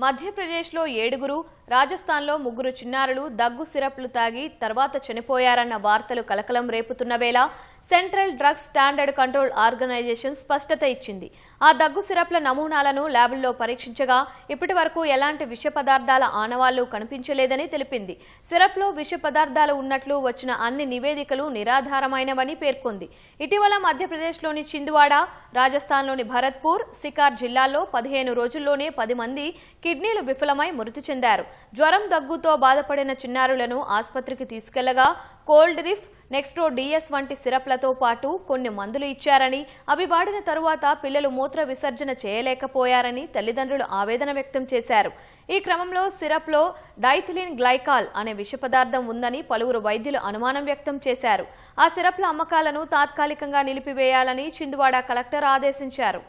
మధ్యప్రదేశ్లో ఏడుగురు రాజస్థాన్లో ముగ్గురు చిన్నారులు దగ్గు సిరప్లు తాగి తర్వాత చనిపోయారన్న వార్తలు కలకలం రేపుతున్న వేళ central drugs standard control organisation స్పష్టత ఇచ్చింది. ఆ దగ్గు సిరప్ల నమూనాలను ల్యాబుల్లో పరీక్షించగా ఇప్పటి వరకు ఎలాంటి విష పదార్థాల ఆనవాళ్ళు కనిపించలేదని తెలిపింది. సిరప్లో విష పదార్థాలు ఉన్నట్లు వచ్చిన అన్ని నివేదికలు నిరాధారమైనవని పేర్కొంది. ఇటీవల మధ్యప్రదేశ్లోని చిందువాడ రాజస్థాన్లోని భరత్పూర్ సికార్ జిల్లాల్లో పదిహేను రోజుల్లోనే పది మంది కిడ్నీలు విఫలమై మృతి చెందారు. జ్వరం దగ్గుతో బాధపడిన చిన్నారులను ఆసుపత్రికి తీసుకెళ్ళగా కోల్డ్ రిఫ్ నెక్స్ట్రో డిఎస్ వంటి సిరప్లతో పాటు కొన్ని మందులు ఇచ్చారని అవి వాడిన తరువాత పిల్లలు మూత్ర విసర్జన చేయలేకపోయారని తల్లిదండ్రులు ఆవేదన వ్యక్తం చేశారు. ఈ క్రమంలో సిరప్లో డైథిలిన్ గ్లైకాల్ అనే విషపదార్థం ఉందని పలువురు వైద్యులు అనుమానం వ్యక్తం చేశారు. ఆ సిరప్ల అమ్మకాలను తాత్కాలికంగా నిలిపివేయాలని చిందువాడ కలెక్టర్ ఆదేశించారు.